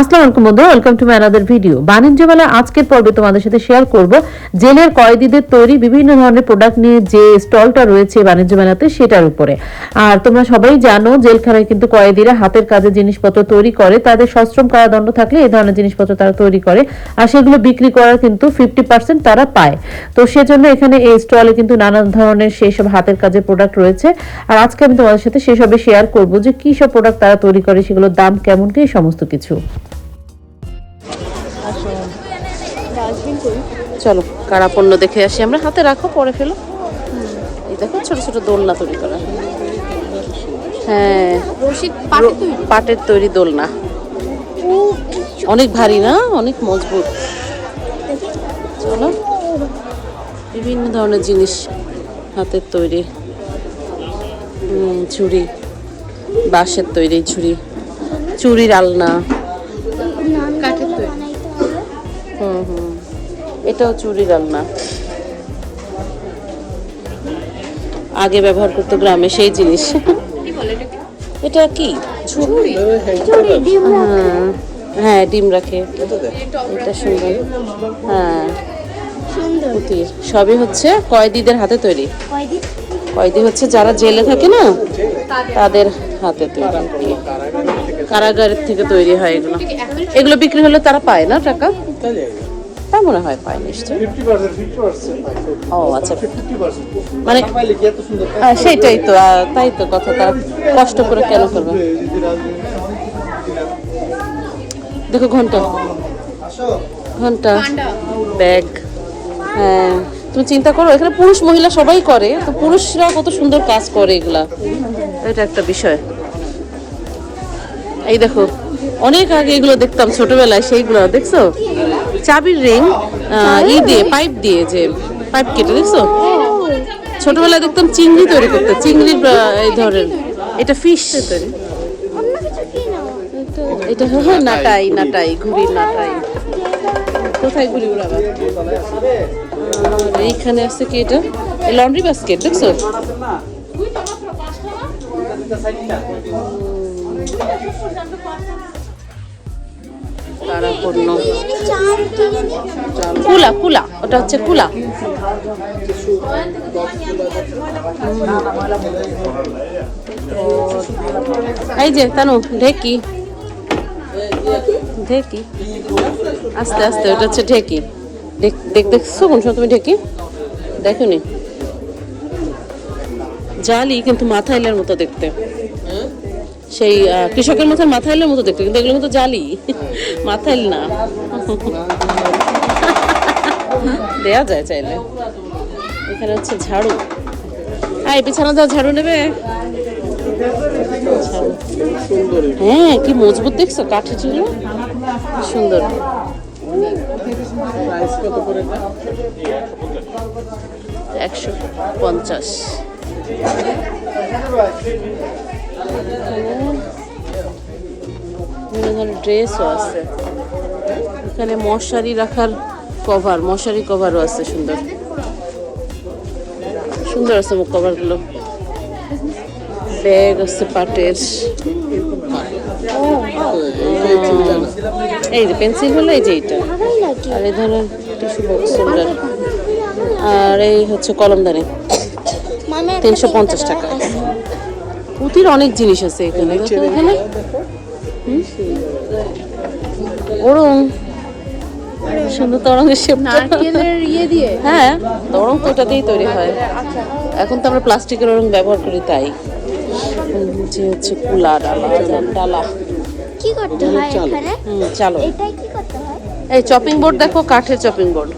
আসসালামু আলাইকুম বন্ধু welcome to my another video বাণিজ্য মেলা আজকের পর্বে তোমাদের সাথে শেয়ার করব। জেলের কয়েদিদের তৈরি বিভিন্ন ধরনের প্রোডাক্ট নিয়ে যে স্টলটা রয়েছে বাণিজ্য মেলাতে, সেটার উপরে। আর তোমরা সবাই জানো, জেলখানায় কিন্তু কয়েদিরা হাতের কাজে জিনিসপত্র তৈরি করে, তাদের সশ্রম কারাদণ্ড থাকলে এই ধরনের জিনিসপত্র তারা তৈরি করে, আর সেগুলো বিক্রি করার কিন্তু ফিফটি পার্সেন্ট তারা পায়। তো সেজন্য এখানে এই স্টলে কিন্তু নানা ধরনের সেই সব হাতের কাজের প্রোডাক্ট রয়েছে। আর আজকে আমি তোমাদের সাথে সেসবে শেয়ার করব যে কি সব প্রোডাক্ট তারা তৈরি করে, সেগুলোর দাম কেমন কি সমস্ত কিছু। চলো কারা পণ্য দেখে আসি আমরা। হাতে রাখো পরে ফেলো। এই দেখো ছোট ছোট দোলনা তৈরি করা। হ্যাঁ পাটের তৈরি? দোলনা। অনেক ভারী না? অনেক মজবুত। চলো। বিভিন্ন ধরনের জিনিস হাতের তৈরি। ঝুড়ি বাঁশের তৈরি ঝুড়ি চুরির আলনা। কাঠের তৈরি। হুম হুম। এটাও চুরির আলনা আগে ব্যবহার করতো গ্রামে সেই জিনিস। এটা কি? হ্যাঁ। হ্যাঁ ডিম রাখে। এটা সুন্দর। হ্যাঁ। সবই হচ্ছে কয়েদিদের হাতে তৈরি। কয়েদি? হচ্ছে যারা জেলে থাকে না তাদের। হাতে তৈরি। কারাগারের থেকে তৈরি হয় এগুলো। এগুলো বিক্রি হলে তারা পায় না টাকা? তা মনে হয় পায় নিশ্চয়ই। ও আচ্ছা। মানে আহ, সেইটাই তো তাই তো কথা কষ্ট করে কেন করবে? দেখো ঘণ্টা। ঘণ্টা। ব্যাগ হ্যাঁ তুমি চিন্তা করো এখানে পুরুষ মহিলা সবাই করে তো পুরুষরা কত সুন্দর কাজ করে এগুলা। এটা একটা বিষয়। এই দেখো অনেক আগে এগুলো দেখতাম ছোটবেলায় সেইগুলো দেখছ? চাবির রিং ই দিয়ে পাইপ দিয়ে যে পাইপ কেটে, দেখছ? ছোটবেলায় দেখতাম চিংড়ি তৈরি করতে, চিংড়ির এই ধরনের। এটা ফিশ তৈরি। এটা হলো নাটাই নাটাই, ঘুড়ির নাটাই। কোথায় ঘুড়ি উড়াবা এইখানে আছে কি এটা? লন্ড্রি বাস্কেট দেখছ? কুলা কুলা ওটা হচ্ছে কুলা। এই যে তানু ঢেকি। ঢেকি? আস্তে আস্তে ওটা হচ্ছে ঢেকি। দেখ দেখ- দেখছ কোন সময় তুমি ঢেকি? দেখো নি জালি কিন্তু মাথাইলের মতো দেখতে। সেই কৃষকের মাথায় মাথাইলের মতো দেখতে, কিন্তু এগুলোর মতো জালি। মাথাইল না। দেয়া যায় চাইলে। এখানে হচ্ছে ঝাড়ু। আই বিছানা দাও ঝাড়ু নেবে। হ্যাঁ কি মজবুত দেখছ, কাঠের ছিল সুন্দর। একশো পঞ্চাশ। ড্রেসও আছে। এখানে মশারি রাখার কভার মশারি কভারও আছে সুন্দর। সুন্দর আছে কভারগুলো ব্যাগ আছে, পাটের। এই যে পেন্সিল হলো এই যে এইটা। আর এই ধরনের টিস্যু বক্স সুন্দর আর এই হচ্ছে কলমদানি। তিনশো পঞ্চাশ টাকা। পুঁতির অনেক জিনিস আছে এখানে দেখো এখানে ওরং। সুন্দর তরঙ্গের শেপ নারকেলের ইয়ে দিয়ে? হ্যাঁ তরং তো ওটা দিয়েই তৈরি হয়। এখন তো আমরা প্লাস্টিকের রং ব্যবহার করি তাই। যে হচ্ছে কুলা ডালা ডালা। কি করতে হয় এখানে? হুম চালো এটাই কি করতে হয়? এই চপিং বোর্ড দেখো কাঠের চপিং বোর্ড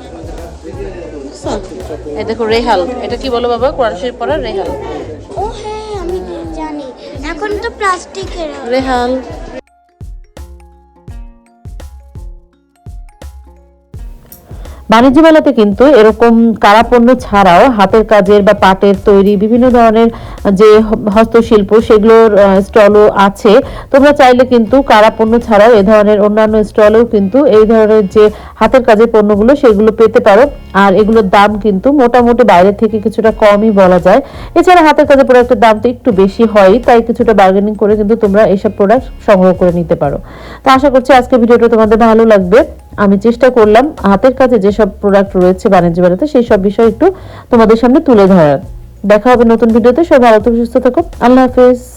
এই দেখো রেহাল। এটা কি বলো বাবা? কোরআন শরীফ পড়া রেহাল। ও হ্যাঁ এখন তো প্লাস্টিকের রেহাল বাণিজ্য মেলাতে কিন্তু এরকম কারাপণ্য ছাড়াও হাতের কাজের বা পাটের তৈরি বিভিন্ন ধরনের যে হস্তশিল্প সেগুলোর স্টলও আছে। তোমরা চাইলে কিন্তু কারাপণ্য ছাড়াও এ ধরনের অন্যান্য স্টলেও কিন্তু এই ধরনের যে হাতের কাজের পণ্যগুলো সেগুলো পেতে পারো। আর এগুলোর দাম কিন্তু মোটামুটি বাইরে থেকে কিছুটা কমই বলা যায়। এছাড়া হাতের কাজের প্রোডাক্টের দাম তো একটু বেশি হয়, তাই কিছুটা বার্গেনিং করে কিন্তু তোমরা এইসব প্রোডাক্ট সংগ্রহ করে নিতে পারো। তো আশা করছি আজকে ভিডিওটা তোমাদের ভালো লাগবে। আমি চেষ্টা করলাম হাতের কাছে যেসব প্রোডাক্ট রয়েছে বাণিজ্য মেলাতে, সেই সব বিষয় একটু তোমাদের সামনে তুলে ধরার। দেখা হবে নতুন ভিডিওতে। সবাই ভালো সুস্থ থাকো। আল্লাহ হাফেজ।